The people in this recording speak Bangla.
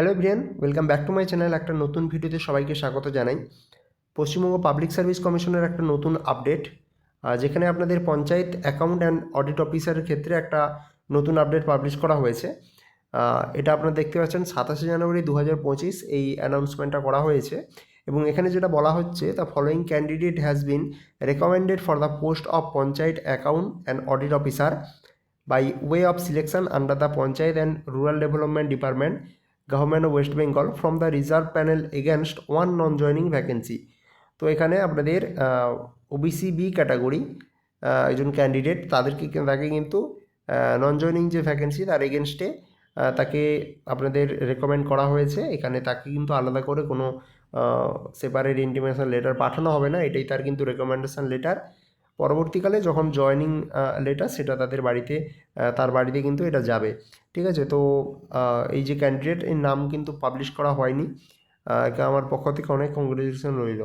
Hello Brian welcome back to my channel. একটা নতুন ভিডিওতে সবাইকে স্বাগত জানাই। পশ্চিমবঙ্গ পাবলিক সার্ভিস কমিশনের একটা নতুন আপডেট যেখানে আপনাদের পঞ্চায়েত অ্যাকাউন্ট অ্যান্ড অডিট অফিসারের ক্ষেত্রে একটা নতুন আপডেট পাবলিশ করা হয়েছে। এটা আপনারা দেখতে পাচ্ছেন, সাতাশে জানুয়ারি দু হাজার পঁচিশ এই অ্যানাউন্সমেন্টটা করা হয়েছে। এবং এখানে যেটা বলা হচ্ছে the following candidate has been recommended for the post of panchayat account and audit officer by way of of under the panchayat and rural development Development Department, Government of West Bengal from the reserve panel against one non-joining vacancy. তো এখানে আপনাদের ওবিসি বি ক্যাটাগরি একজন ক্যান্ডিডেট তাদেরকে তাকে কিন্তু নন জয়নিং যে ভ্যাকেন্সি তার এগেনস্টে তাকে আপনাদের রেকমেন্ড করা হয়েছে। এখানে তাকে কিন্তু আলাদা করে কোনো সেপারেট ইন্টিমেশন লেটার পাঠানো হবে না। এটাই তার কিন্তু রেকমেন্ডেশন লেটার পরবর্তীকালে যখন জয়নিং লেটার সেটা তাদের বাড়িতে তার বাড়িতে কিন্তু এটা যাবে। ঠিক আছে? তো এই যে ক্যান্ডিডেট এর নাম কিন্তু পাবলিশ করা হয়নি আমার পক্ষ থেকে অনেক কংগ্রেচুলেশন রইল।